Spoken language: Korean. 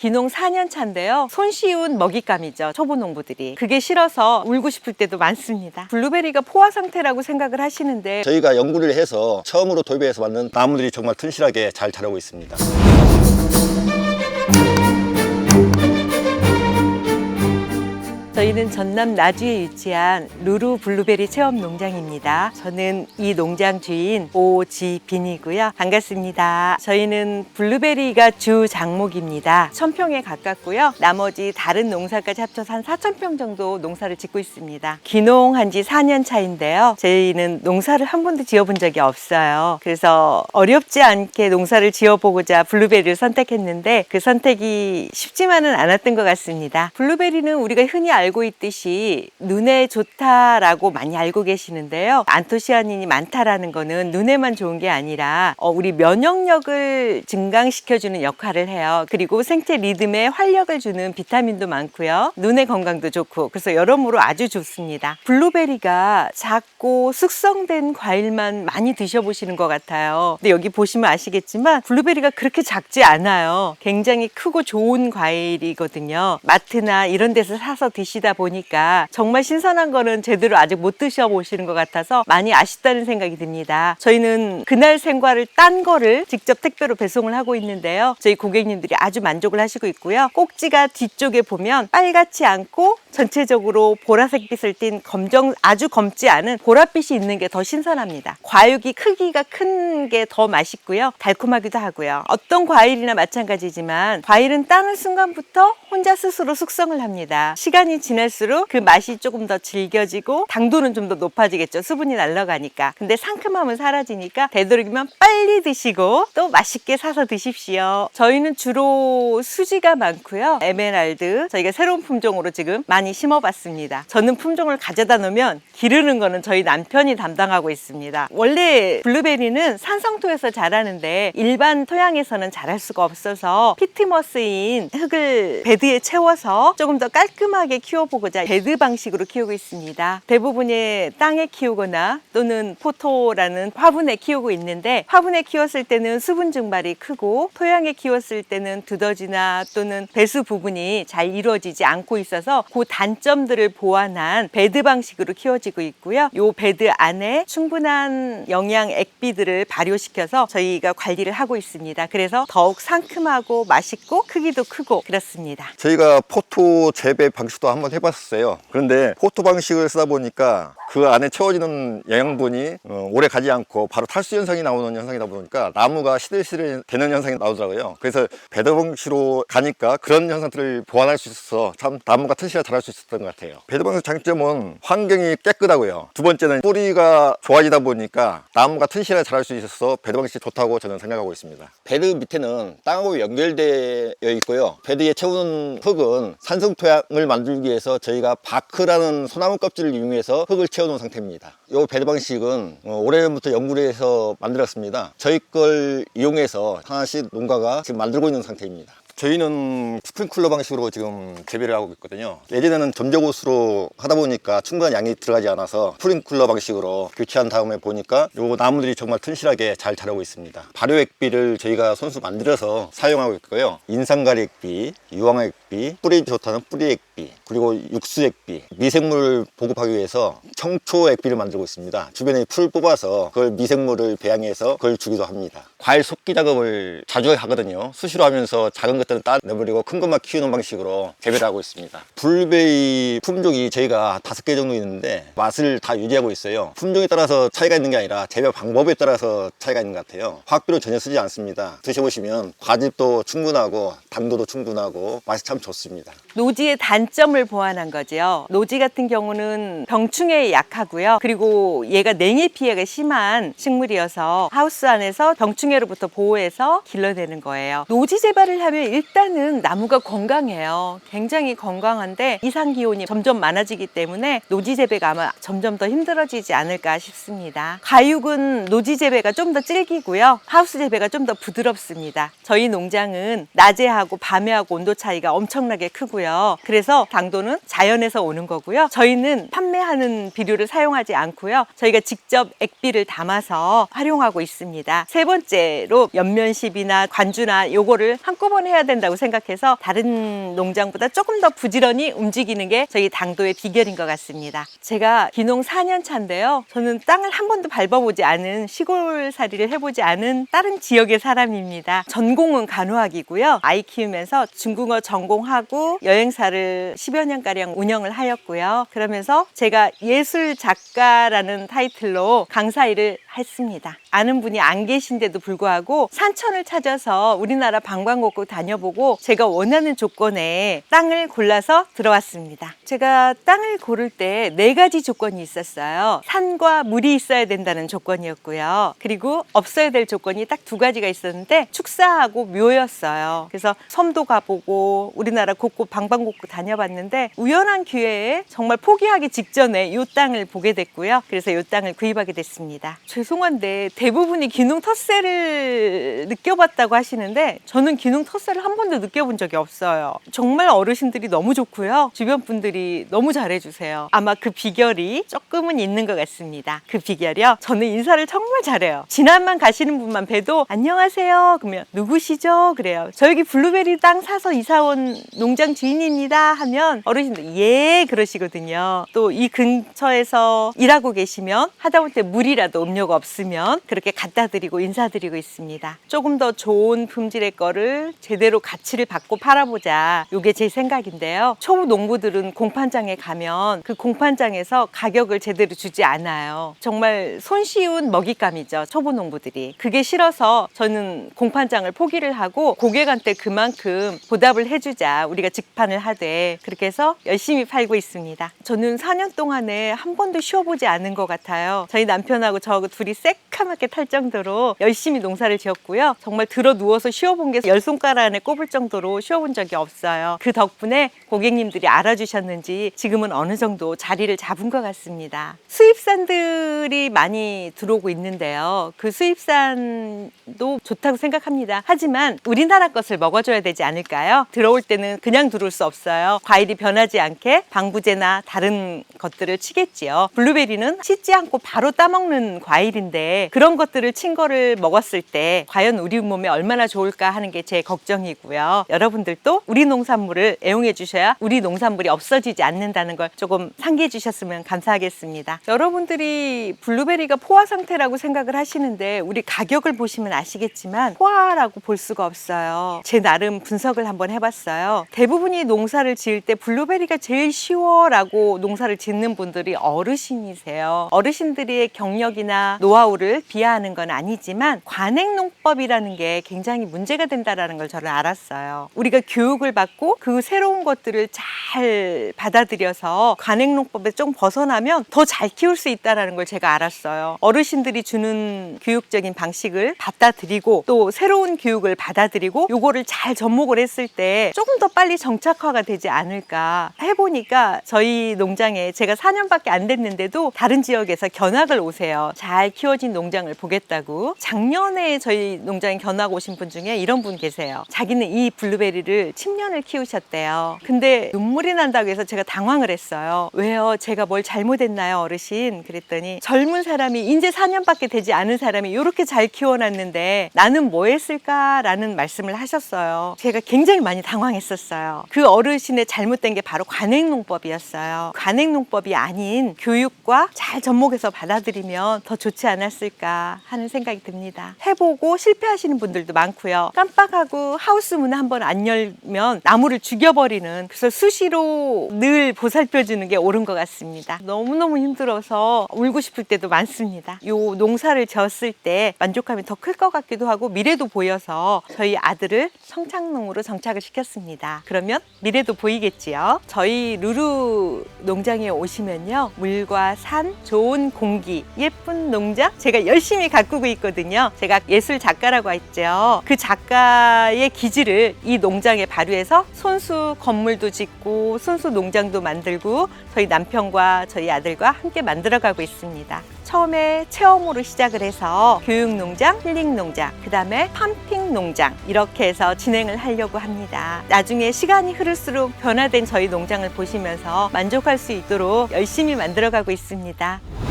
기농 4년 차인데요. 손쉬운 먹잇감이죠. 초보 농부들이. 그게 싫어서 울고 싶을 때도 많습니다. 블루베리가 포화 상태라고 생각을 하시는데 저희가 연구를 해서 처음으로 도입해서 만든 나무들이 정말 튼실하게 잘 자라고 있습니다. 저희는 전남 나주에 위치한 루루 블루베리 체험 농장입니다. 저는 이 농장 주인 오지빈이고요. 반갑습니다. 저희는 블루베리가 주 장목입니다. 천평에 가깝고요. 나머지 다른 농사까지 합쳐서 한 4천 평 정도 농사를 짓고 있습니다. 기농한 지 4년 차인데요. 저희는 농사를 한 번도 지어본 적이 없어요. 그래서 어렵지 않게 농사를 지어보고자 블루베리를 선택했는데 그 선택이 쉽지만은 않았던 것 같습니다. 블루베리는 우리가 흔히 알고 있듯이 눈에 좋다라고 많이 알고 계시는데요. 안토시아닌이 많다라는 거는 눈에만 좋은 게 아니라 어, 우리 면역력을 증강시켜주는 역할을 해요. 그리고 생체 리듬에 활력을 주는 비타민도 많고요. 눈의 건강도 좋고 그래서 여러모로 아주 좋습니다. 블루베리가 작고 숙성된 과일만 많이 드셔보시는 것 같아요. 근데 여기 보시면 아시겠지만 블루베리가 그렇게 작지 않아요. 굉장히 크고 좋은 과일이거든요. 마트나 이런 데서 사서 드시 다 보니까 정말 신선한 거는 제대로 아직 못 드셔보시는 것 같아서 많이 아쉽다는 생각이 듭니다. 저희는 그날 생과를 딴 거를 직접 택배로 배송을 하고 있는데요. 저희 고객님들이 아주 만족을 하시고 있고요. 꼭지가 뒤쪽에 보면 빨갛지 않고 전체적으로 보라색 빛을 띤 검정 아주 검지 않은 보랏빛이 있는 게 더 신선합니다. 과육이 크기가 큰 게 더 맛있고요. 달콤하기도 하고요. 어떤 과일이나 마찬가지지만 과일은 따는 순간부터 혼자 스스로 숙성을 합니다. 시간이 지날수록 그 맛이 조금 더 질겨지고 당도는 좀 더 높아지겠죠. 수분이 날라가니까. 근데 상큼함은 사라지니까 되도록이면 빨리 드시고 또 맛있게 사서 드십시오. 저희는 주로 수지가 많고요. 에메랄드 저희가 새로운 품종으로 지금 심어봤습니다. 저는 품종을 가져다 놓으면 기르는 거는 저희 남편이 담당하고 있습니다. 원래 블루베리는 산성토에서 자라는데 일반 토양에서는 자랄 수가 없어서 피트머스인 흙을 베드에 채워서 조금 더 깔끔하게 키워보고자 베드 방식으로 키우고 있습니다. 대부분의 땅에 키우거나 또는 포토라는 화분에 키우고 있는데 화분에 키웠을 때는 수분 증발이 크고 토양에 키웠을 때는 두더지나 또는 배수 부분이 잘 이루어지지 않고 있어서 그 단점들을 보완한 베드 방식으로 키워지고 있고요. 요 베드 안에 충분한 영양 액비들을 발효시켜서 저희가 관리를 하고 있습니다. 그래서 더욱 상큼하고 맛있고 크기도 크고 그렇습니다. 저희가 포토 재배 방식도 한번 해봤었어요. 그런데 포토 방식을 쓰다 보니까 그 안에 채워지는 영양분이 어, 오래 가지 않고 바로 탈수 현상이 나오는 현상이다 보니까 나무가 시들시들 되는 현상이 나오더라고요. 그래서 배드 방식으로 가니까 그런 현상들을 보완할 수 있어서 참 나무가 튼실하게 자 랄수 있었던 것 같아요. 배드 방식 장점은 환경이 깨끗하고요. 두 번째는 뿌리가 좋아지다 보니까 나무가 튼실하게 자랄 수 있어서 배드 방식이 좋다고 저는 생각하고 있습니다. 배드 밑에는 땅하고 연결되어 있고요. 배드에 채우는 흙은 산성 토양을 만들기 위해서 저희가 바크라는 소나무 껍질을 이용해서 흙을 채워놓은 상태입니다. 이 배드 방식은 어, 오래전부터 연구를 해서 만들었습니다. 저희 걸 이용해서 하나씩 농가가 지금 만들고 있는 상태입니다. 저희는 스프링클러 방식으로 지금 재배를 하고 있거든요. 예전에는 점적옷으로 하다 보니까 충분한 양이 들어가지 않아서 스프링클러 방식으로 교체한 다음에 보니까 요 나무들이 정말 튼실하게 잘 자라고 있습니다. 발효액비를 저희가 손수 만들어서 사용하고 있고요. 인상가리 액비, 유황액비, 뿌리 좋다는 뿌리 액비, 그리고 육수 액비, 미생물을 보급하기 위해서 청초 액비를 만들고 있습니다. 주변에 풀 뽑아서 그걸 미생물을 배양해서 그걸 주기도 합니다. 과일 속기 작업을 자주 하거든요. 수시로 하면서 작은 것들은 따내버리고 큰 것만 키우는 방식으로 재배를 하고 있습니다. 블루베리 품종이 저희가 다섯 개 정도 있는데 맛을 다 유지하고 있어요. 품종에 따라서 차이가 있는 게 아니라 재배 방법에 따라서 차이가 있는 것 같아요. 화학비료 전혀 쓰지 않습니다. 드셔보시면 과즙도 충분하고 당도도 충분하고 맛이 참 좋습니다. 노지의 단 점을 보완한 거죠. 노지 같은 경우는 병충해에 약하고요. 그리고 얘가 냉해 피해가 심한 식물이어서 하우스 안에서 병충해로부터 보호해서 길러내는 거예요. 노지 재배를 하면 일단은 나무가 건강해요. 굉장히 건강한데 이상 기온이 점점 많아지기 때문에 노지 재배가 아마 점점 더 힘들어지지 않을까 싶습니다. 가육은 노지 재배가 좀 더 질기고요. 하우스 재배가 좀 더 부드럽습니다. 저희 농장은 낮에 하고 밤에 하고 온도 차이가 엄청나게 크고요. 그래서 당도는 자연에서 오는 거고요. 저희는 판매하는 비료를 사용하지 않고요. 저희가 직접 액비를 담아서 활용하고 있습니다. 세 번째로 연면십이나 관주나 요거를 한꺼번에 해야 된다고 생각해서 다른 농장보다 조금 더 부지런히 움직이는 게 저희 당도의 비결인 것 같습니다. 제가 기농 4년 차인데요. 저는 땅을 한 번도 밟아보지 않은 시골살이를 해보지 않은 다른 지역의 사람입니다. 전공은 간호학이고요. 아이 키우면서 중국어 전공하고 여행사를 10여 년가량 운영을 하였고요. 그러면서 제가 예술 작가라는 타이틀로 강사 일을 했습니다. 아는 분이 안 계신데도 불구하고 산천을 찾아서 우리나라 방방곡곡 다녀보고 제가 원하는 조건에 땅을 골라서 들어왔습니다. 제가 땅을 고를 때 네 가지 조건이 있었어요. 산과 물이 있어야 된다는 조건이었고요. 그리고 없어야 될 조건이 딱 두 가지가 있었는데 축사하고 묘였어요. 그래서 섬도 가보고 우리나라 곳곳 방방곡곡 다녀봤는데 우연한 기회에 정말 포기하기 직전에 이 땅을 보게 됐고요. 그래서 이 땅을 구입하게 됐습니다. 죄송한데 대부분이 기농 텃세를 느껴봤다고 하시는데 저는 기농 텃세를 한 번도 느껴본 적이 없어요. 정말 어르신들이 너무 좋고요. 주변 분들이 너무 잘해주세요. 아마 그 비결이 조금은 있는 것 같습니다. 그 비결이요. 저는 인사를 정말 잘해요. 지난만 가시는 분만 봬도 안녕하세요. 그러면 누구시죠? 그래요. 저 여기 블루베리 땅 사서 이사 온 농장 주인입니다. 하면 어르신들 예 그러시거든요. 또 이 근처에서 일하고 계시면 하다못해 물이라도 음료가 없으면 그렇게 갖다 드리고 인사드리고 있습니다. 조금 더 좋은 품질의 거를 제대로 가치를 받고 팔아보자. 요게 제 생각인데요. 초보 농부들은 공판장에 가면 그 공판장에서 가격을 제대로 주지 않아요. 정말 손쉬운 먹잇감이죠. 초보 농부들이. 그게 싫어서 저는 공판장을 포기를 하고 고객한테 그만큼 보답을 해주자. 우리가 직판을 하되 그렇게 해서 열심히 팔고 있습니다. 저는 4년 동안에 한 번도 쉬어보지 않은 것 같아요. 저희 남편하고 저 둘이 새카맣게 탈 정도로 열심히 농사를 지었고요. 정말 들어 누워서 쉬어본 게 열 손가락 안에 꼽을 정도로 쉬어본 적이 없어요. 그 덕분에 고객님들이 알아주셨는지 지금은 어느 정도 자리를 잡은 것 같습니다. 수입산들이 많이 들어오고 있는데요. 그 수입산도 좋다고 생각합니다. 하지만 우리나라 것을 먹어줘야 되지 않을까요? 들어올 때는 그냥 들어올 수 없어요. 과일이 변하지 않게 방부제나 다른 것들을 치겠지요. 블루베리는 씻지 않고 바로 따먹는 과일 인데 그런 것들을 친 거를 먹었을 때 과연 우리 몸에 얼마나 좋을까 하는 게 제 걱정이고요. 여러분들도 우리 농산물을 애용해 주셔야 우리 농산물이 없어지지 않는다는 걸 조금 상기해 주셨으면 감사하겠습니다. 여러분들이 블루베리가 포화 상태라고 생각을 하시는데 우리 가격을 보시면 아시겠지만 포화라고 볼 수가 없어요. 제 나름 분석을 한번 해봤어요. 대부분이 농사를 지을 때 블루베리가 제일 쉬워라고 농사를 짓는 분들이 어르신이세요. 어르신들의 경력이나 노하우를 비하하는 건 아니지만 관행농법이라는 게 굉장히 문제가 된다라는 걸 저는 알았어요. 우리가 교육을 받고 그 새로운 것들을 잘 받아들여서 관행농법에 좀 벗어나면 더 잘 키울 수 있다라는 걸 제가 알았어요. 어르신들이 주는 교육적인 방식을 받아들이고 또 새로운 교육을 받아들이고 요거를 잘 접목을 했을 때 조금 더 빨리 정착화가 되지 않을까 해보니까 저희 농장에 제가 4년밖에 안 됐는데도 다른 지역에서 견학을 오세요. 잘 키워진 농장을 보겠다고. 작년에 저희 농장에 견학 오신 분 중에 이런 분 계세요. 자기는 이 블루베리를 10년을 키우셨대요. 근데 눈물이 난다고 해서 제가 당황을 했어요. 왜요? 제가 뭘 잘못했나요, 어르신? 그랬더니 젊은 사람이 이제 4년밖에 되지 않은 사람이 이렇게 잘 키워놨는데 나는 뭐 했을까라는 말씀을 하셨어요. 제가 굉장히 많이 당황했었어요. 그 어르신의 잘못된 게 바로 관행농법이었어요. 관행농법이 아닌 교육과 잘 접목해서 받아들이면 더 좋지 않았을까 하는 생각이 듭니다. 해보고 실패하시는 분들도 많고요. 깜빡하고 하우스 문한번 안 열면 나무를 죽여버리는 그래서 수시로 늘 보살펴주는 게 옳은 것 같습니다. 너무너무 힘들어서 울고 싶을 때도 많습니다. 요 농사를 지었을 때 만족감이 더 클 것 같기도 하고 미래도 보여서 저희 아들을 성창농으로 정착을 시켰습니다. 그러면 미래도 보이겠지요. 저희 루루 농장에 오시면요. 물과 산, 좋은 공기, 예쁜 농장 제가 열심히 가꾸고 있거든요. 제가 예술 작가라고 했죠. 그 작가의 기질을 이 농장에 발휘해서 손수 건물도 짓고 손수 농장도 만들고 저희 남편과 저희 아들과 함께 만들어가고 있습니다. 처음에 체험으로 시작을 해서 교육 농장, 힐링 농장, 그 다음에 팜핑 농장 이렇게 해서 진행을 하려고 합니다. 나중에 시간이 흐를수록 변화된 저희 농장을 보시면서 만족할 수 있도록 열심히 만들어가고 있습니다.